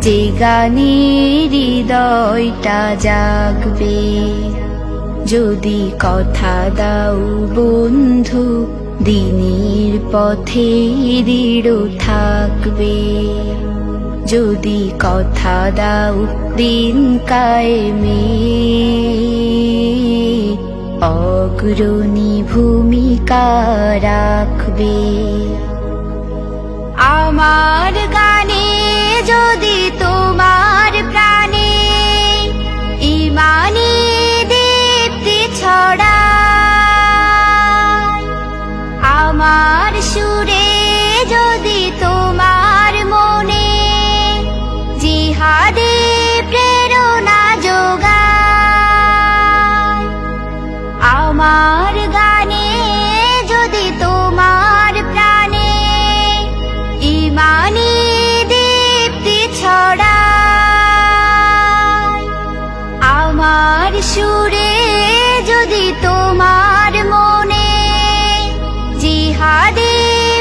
যে গানে হৃদয়টা জাগবে, যদি কথা দাও বন্ধু, দিনের পথে দৃঢ় থাকবে। যদি কথা দাও দিন কায়েমে, অগ্রণী ভূমিকা রাখবে। আমার গানে যদি আমার সুরে যদি তোমার মনে জিহাদি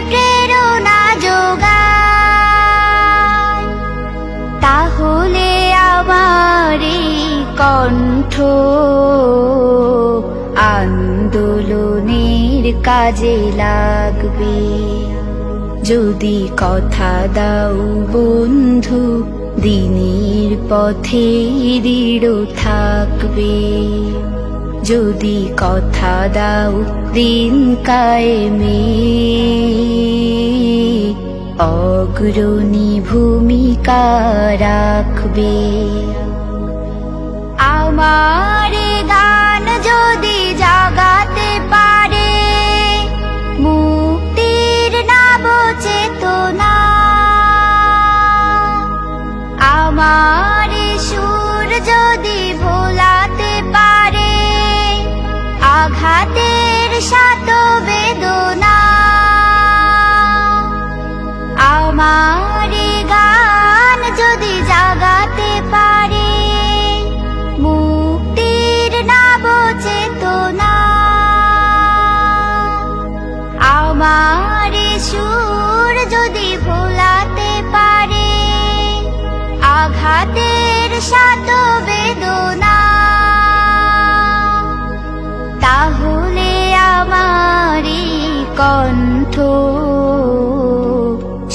প্রেরণা যোগায়, তাহলে আমার কণ্ঠ আন্দোলনের কাজে লাগবে। যদি কথা দাও বন্ধু দিনের পথে দৃঢ় থাকবে। যদি কথা দাও দিন কায়েমে। অগ্রণী ভূমিকা রাখবে। আমার গান আঘাতের সাত বেদনা। আমার গান যদি জাগাতে পারে, মুক্তির নাব চেতনা আমার সুর যদি ভোলাতে পারে, আঘাতের সাত বেদনা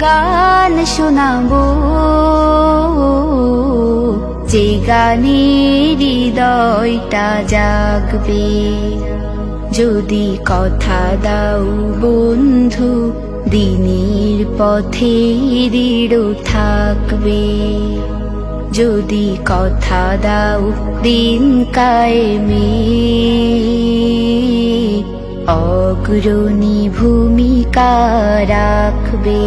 গান শোনাবো। যে গানে হৃদয়টা জাগবে, যদি কথা দাও বন্ধু, দিনের পথে দৃঢ় থাকবে। যদি কথা দাও দিন কায়েমে। অগ্রণী ভূমিকা রাখবে।